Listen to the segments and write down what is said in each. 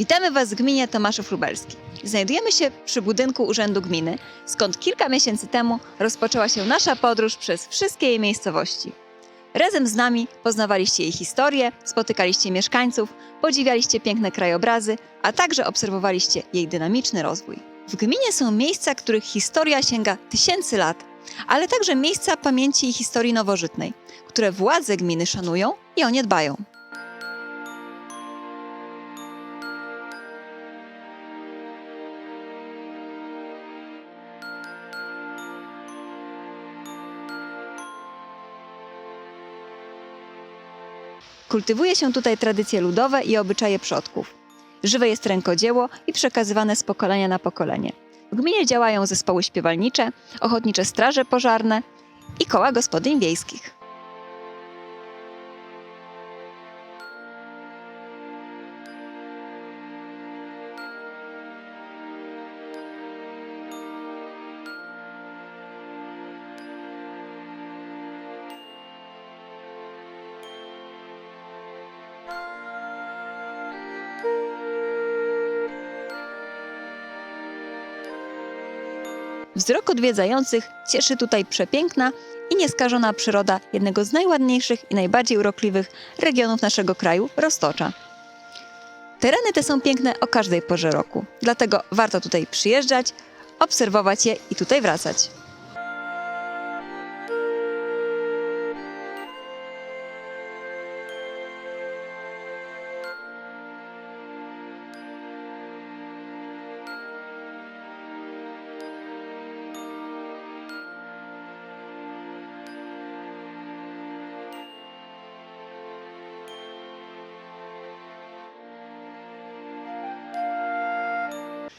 Witamy Was w gminie Tomaszów Lubelski. Znajdujemy się przy budynku Urzędu Gminy, skąd kilka miesięcy temu rozpoczęła się nasza podróż przez wszystkie jej miejscowości. Razem z nami poznawaliście jej historię, spotykaliście mieszkańców, podziwialiście piękne krajobrazy, a także obserwowaliście jej dynamiczny rozwój. W gminie są miejsca, których historia sięga tysięcy lat, ale także miejsca pamięci i historii nowożytnej, które władze gminy szanują i o nie dbają. Kultywuje się tutaj tradycje ludowe i obyczaje przodków. Żywe jest rękodzieło i przekazywane z pokolenia na pokolenie. W gminie działają zespoły śpiewalnicze, ochotnicze straże pożarne i koła gospodyń wiejskich. Wzrok odwiedzających cieszy tutaj przepiękna i nieskażona przyroda jednego z najładniejszych i najbardziej urokliwych regionów naszego kraju Roztocza. Tereny te są piękne o każdej porze roku, dlatego warto tutaj przyjeżdżać, obserwować je i tutaj wracać.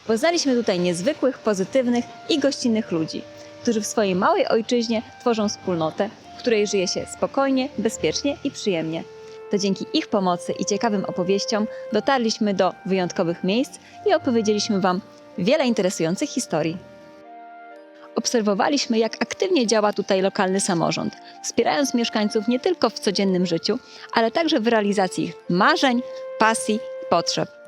Poznaliśmy tutaj niezwykłych, pozytywnych i gościnnych ludzi, którzy w swojej małej ojczyźnie tworzą wspólnotę, w której żyje się spokojnie, bezpiecznie i przyjemnie. To dzięki ich pomocy i ciekawym opowieściom dotarliśmy do wyjątkowych miejsc i opowiedzieliśmy Wam wiele interesujących historii. Obserwowaliśmy, jak aktywnie działa tutaj lokalny samorząd, wspierając mieszkańców nie tylko w codziennym życiu, ale także w realizacji ich marzeń, pasji i potrzeb.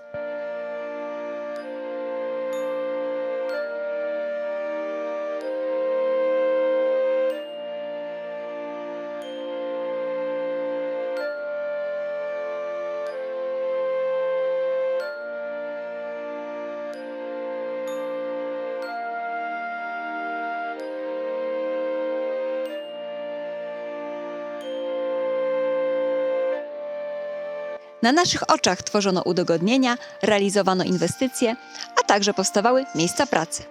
Na naszych oczach tworzono udogodnienia, realizowano inwestycje, a także powstawały miejsca pracy.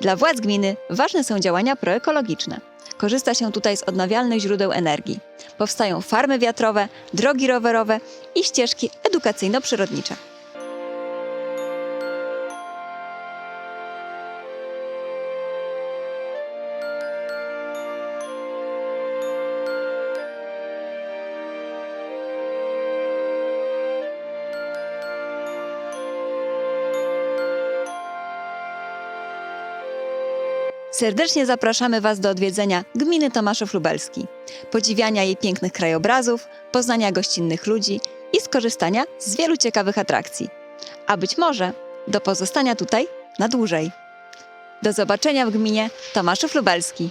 Dla władz gminy ważne są działania proekologiczne. Korzysta się tutaj z odnawialnych źródeł energii. Powstają farmy wiatrowe, drogi rowerowe i ścieżki edukacyjno-przyrodnicze. Serdecznie zapraszamy Was do odwiedzenia gminy Tomaszów Lubelski, podziwiania jej pięknych krajobrazów, poznania gościnnych ludzi i skorzystania z wielu ciekawych atrakcji. A być może do pozostania tutaj na dłużej. Do zobaczenia w gminie Tomaszów Lubelski.